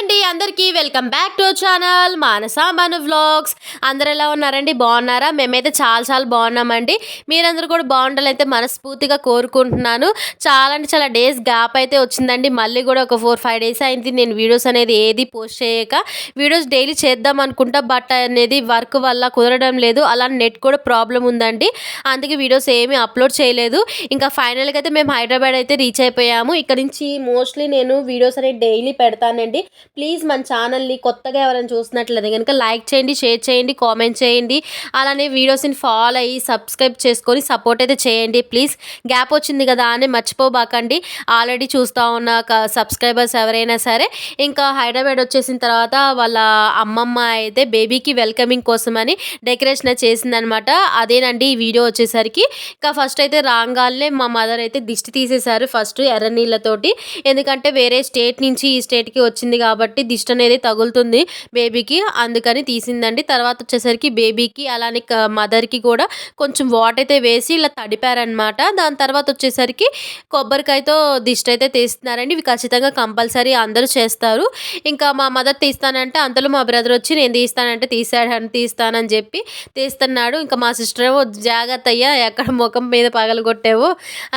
అండి అందరికీ welcome back to channel Manasa మన వ్లాగ్స్. అందరు ఎలా ఉన్నారండి? బాగున్నారా? మేమైతే చాలా చాలా బాగున్నామండి. మీరందరూ కూడా బాగుండాలైతే మనస్ఫూర్తిగా కోరుకుంటున్నాను. చాలా అంటే చాలా డేస్ గ్యాప్ అయితే వచ్చిందండి. మళ్ళీ కూడా ఒక ఫోర్ ఫైవ్ డేస్ అయింది. నేను వీడియోస్ అనేది ఏది పోస్ట్ చేయక వీడియోస్ డైలీ చేద్దాం అనుకుంటా. బట్ అనేది వర్క్ వల్ల కుదరడం లేదు. అలా నెట్ కూడా ప్రాబ్లం ఉందండి. అందుకే వీడియోస్ ఏమీ అప్లోడ్ చేయలేదు. ఇంకా ఫైనల్గా అయితే మేము హైదరాబాద్ అయితే రీచ్ అయిపోయాము. ఇక్కడ నుంచి మోస్ట్లీ నేను వీడియోస్ అనేది డైలీ పెడతానండి. ప్లీజ్ మన ఛానల్ని కొత్తగా ఎవరైనా చూసినట్లయితే కనుక లైక్ చేయండి షేర్ చేయండి కామెంట్ చేయండి. అలానే వీడియోస్ని ఫాలో అయ్యి సబ్స్క్రైబ్ చేసుకొని సపోర్ట్ అయితే చేయండి. ప్లీజ్ గ్యాప్ వచ్చింది కదా అని మర్చిపోబాకండి. ఆల్రెడీ చూస్తూ ఉన్న సబ్స్క్రైబర్స్ ఎవరైనా సరే ఇంకా హైదరాబాద్ వచ్చేసిన తర్వాత వాళ్ళ అమ్మమ్మ అయితే బేబీకి వెల్కమింగ్ కోసమని డెకరేషన్ చేసిందనమాట. అదేనండి ఈ వీడియో వచ్చేసరికి. ఇంకా ఫస్ట్ అయితే రాగాలనే మా మదర్ అయితే దిష్టి తీసేశారు ఫస్ట్ ఎర్ర నీళ్ళతోటి. ఎందుకంటే వేరే స్టేట్ నుంచి ఈ స్టేట్కి వచ్చింది కాబట్టి కాబట్టి దిష్టి అనేది తగులుతుంది బేబీకి. అందుకని తీసిందండి. తర్వాత వచ్చేసరికి బేబీకి అలానే మదర్కి కూడా కొంచెం వాటర్ అయితే వేసి ఇలా తడిపారనమాట దాని తర్వాత వచ్చేసరికి కొబ్బరికాయతో దిష్టి అయితే తీస్తున్నారండి. ఇవి ఖచ్చితంగా కంపల్సరీ అందరూ చేస్తారు. ఇంకా మా మదర్ తీస్తానంటే అంతలో మా బ్రదర్ వచ్చి నేను తీస్తానంటే తీసాడని తీస్తానని చెప్పి తీస్తున్నాడు. ఇంకా మా సిస్టర్ ఏమో జాగ్రత్త అయ్యా ఎక్కడ ముఖం మీద పగలగొట్టావు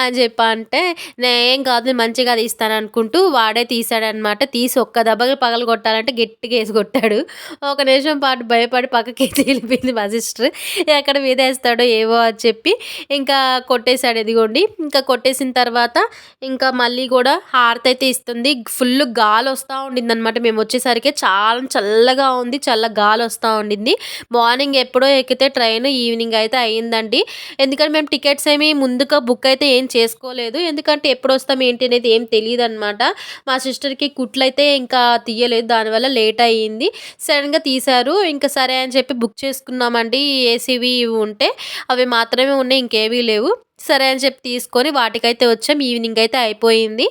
అని చెప్పి అంటే నేను ఏం కాదు మంచిగా తీస్తాను అనుకుంటూ వాడే తీసాడనమాట తీసి ఒక్క దెబ్బకి పగలు కొట్టాలంటే గట్టిగా వేసి కొట్టాడు. ఒక నిమిషం పాటు భయపడి పక్కకి తేలిపోయింది మా సిస్టర్. ఎక్కడ మీద ఏవో అని చెప్పి ఇంకా కొట్టేశాడు ఇదిగోండి. ఇంకా కొట్టేసిన తర్వాత ఇంకా మళ్ళీ కూడా హారతి అయితే ఇస్తుంది. ఫుల్ గాలి వస్తూ ఉండింది అనమాట మేము వచ్చేసరికి చాలా చల్లగా ఉంది చల్ల గాలి వస్తూ ఉండింది. మార్నింగ్ ఎప్పుడో ఎక్కితే ట్రైన్ ఈవినింగ్ అయితే అయ్యిందండి. ఎందుకంటే మేము టికెట్స్ ఏమి ముందుగా బుక్ అయితే ఏం చేసుకోలేదు. ఎందుకంటే ఎప్పుడు వస్తాం ఏంటి అనేది ఏం తెలియదు అనమాట మా సిస్టర్కి కుట్లు అయితే ఇంకా తీయలేదు. దానివల్ల లేట్ అయ్యింది. సడన్గా తీశారు. ఇంకా సరే అని చెప్పి బుక్ చేసుకున్నామండి. ఏసీవి ఉంటే అవి మాత్రమే ఉన్నాయి. ఇంకేవీ లేవు. సరే అని చెప్పి తీసుకొని వాటికైతే వచ్చాం. ఈవినింగ్ అయితే అయిపోయింది.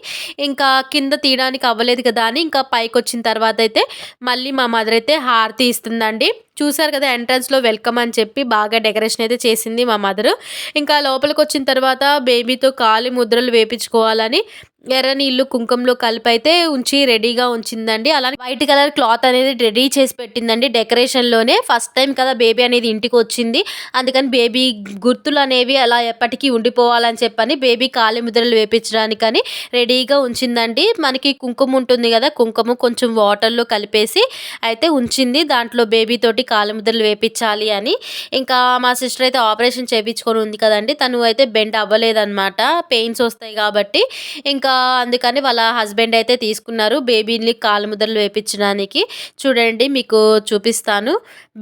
ఇంకా కింద తీయడానికి అవ్వలేదు కదా అని ఇంకా పైకి వచ్చిన తర్వాత అయితే మళ్ళీ మా మదర్ అయితే హారతి ఇస్తుందండి. చూసారు కదా ఎంట్రన్స్లో వెల్కమ్ అని చెప్పి బాగా డెకరేషన్ అయితే చేసింది మా మదర్. ఇంకా లోపలికి వచ్చిన తర్వాత బేబీతో కాలి ముద్రలు వేపించుకోవాలని ఎర్ర నీళ్ళు కుంకుమలో కలిపి అయితే ఉంచి రెడీగా ఉంచిందండి. అలానే వైట్ కలర్ క్లాత్ అనేది రెడీ చేసి పెట్టిందండి డెకరేషన్లోనే ఫస్ట్ టైం కదా బేబీ అనేది ఇంటికి వచ్చింది. అందుకని బేబీ గుర్తులు అనేవి అలా ఎప్పటికీ ఉండిపోవాలని చెప్పని బేబీ కాలి ముద్రలు వేపించడానికని రెడీగా ఉంచిందండి. మనకి కుంకుమ ఉంటుంది కదా కుంకుమ కొంచెం వాటర్లో కలిపేసి అయితే ఉంచింది. దాంట్లో బేబీ తోటి కాలి ముద్రలు వేపించాలి అని. ఇంకా మా సిస్టర్ అయితే ఆపరేషన్ చేయించుకొని ఉంది కదండి. తను అయితే బెండ్ అవ్వలేదన్నమాట. పెయిన్స్ వస్తాయి కాబట్టి. ఇంకా అందుకని వాళ్ళ హస్బెండ్ అయితే తీసుకున్నారు. బేబీని కాలు ముద్రలు వేపించడానికి. చూడండి మీకు చూపిస్తాను.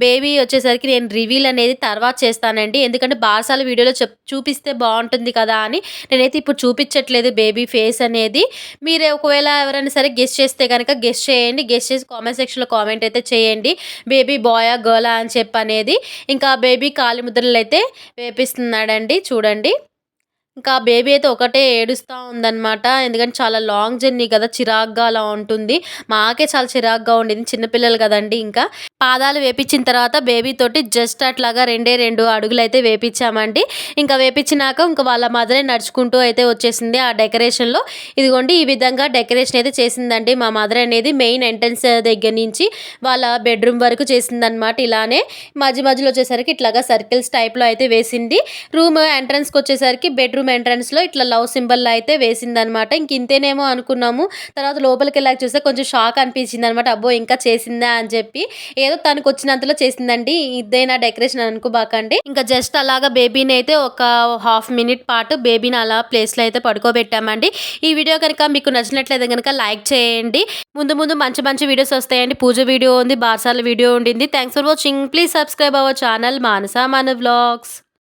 బేబీ వచ్చేసరికి నేను రివీల్ అనేది తర్వాత చేస్తానండి. ఎందుకంటే బాసాల వీడియోలో చెప్ చూపిస్తే బాగుంటుంది కదా అని నేనైతే ఇప్పుడు చూపించట్లేదు బేబీ ఫేస్ అనేది. మీరు ఒకవేళ ఎవరైనా సరే గెస్ట్ చేస్తే కనుక గెస్ట్ చేయండి. గెస్ట్ చేసి కామెంట్ సెక్షన్లో కామెంట్ అయితే చేయండి. బేబీ బాయా గర్లా అని చెప్పి అనేది ఇంకా బేబీ కాలి ముద్రలు అయితే వేపిస్తున్నాడండి. చూడండి. ఇంకా బేబీ అయితే ఒకటే ఏడుస్తూ ఉందన్నమాట. ఎందుకంటే చాలా లాంగ్ జర్నీ కదా చిరాగ్గా అలా ఉంటుంది. మాకే చాలా చిరాగ్గా ఉండింది చిన్నపిల్లలు కదండి ఇంకా. పాదాలు వేపించిన తర్వాత బేబీ తోటి జస్ట్ అట్లాగా రెండే రెండు అడుగులు అయితే వేపించామండి. ఇంకా వేపించినాక ఇంకా వాళ్ళ మదరే నడుచుకుంటూ అయితే వచ్చేసింది ఆ డెకరేషన్లో ఇదిగోండి ఈ విధంగా డెకరేషన్ అయితే చేసిందండి. మా మదర్ అనేది మెయిన్ ఎంట్రన్స్ దగ్గర నుంచి వాళ్ళ బెడ్రూమ్ వరకు చేసిందనమాట ఇలానే. మధ్య మధ్యలో వచ్చేసరికి ఇట్లాగా సర్కిల్స్ టైప్లో అయితే వేసింది. రూమ్ ఎంట్రన్స్కి వచ్చేసరికి బెడ్రూమ్ బెడ్రూమ్ ఎంట్రన్స్లో ఇట్లా లవ్ సింబల్ అయితే వేసిందనమాట. ఇంక ఇంతేనేమో అనుకున్నాము. తర్వాత లోపలికి వెళ్ళాక చూస్తే కొంచెం షాక్ అనిపించింది అనమాట అబ్బో ఇంకా చేసిందా అని చెప్పి. ఏదో తనకు వచ్చినంతలో చేసిందండి. ఇదేనా డెకరేషన్ అనుకోబాకండి. ఇంకా జస్ట్ అలాగా బేబీని అయితే ఒక హాఫ్ మినిట్ పాటు బేబీని అలా ప్లేస్లో అయితే పడుకోబెట్టామండి. ఈ వీడియో కనుక మీకు నచ్చినట్లయితే కనుక లైక్ చేయండి. ముందు ముందు మంచి మంచి వీడియోస్ వస్తాయండి. పూజ వీడియో ఉంది బార్సాల వీడియో ఉండింది. Thanks for watching please subscribe our channel Manasa మన వ్లాగ్స్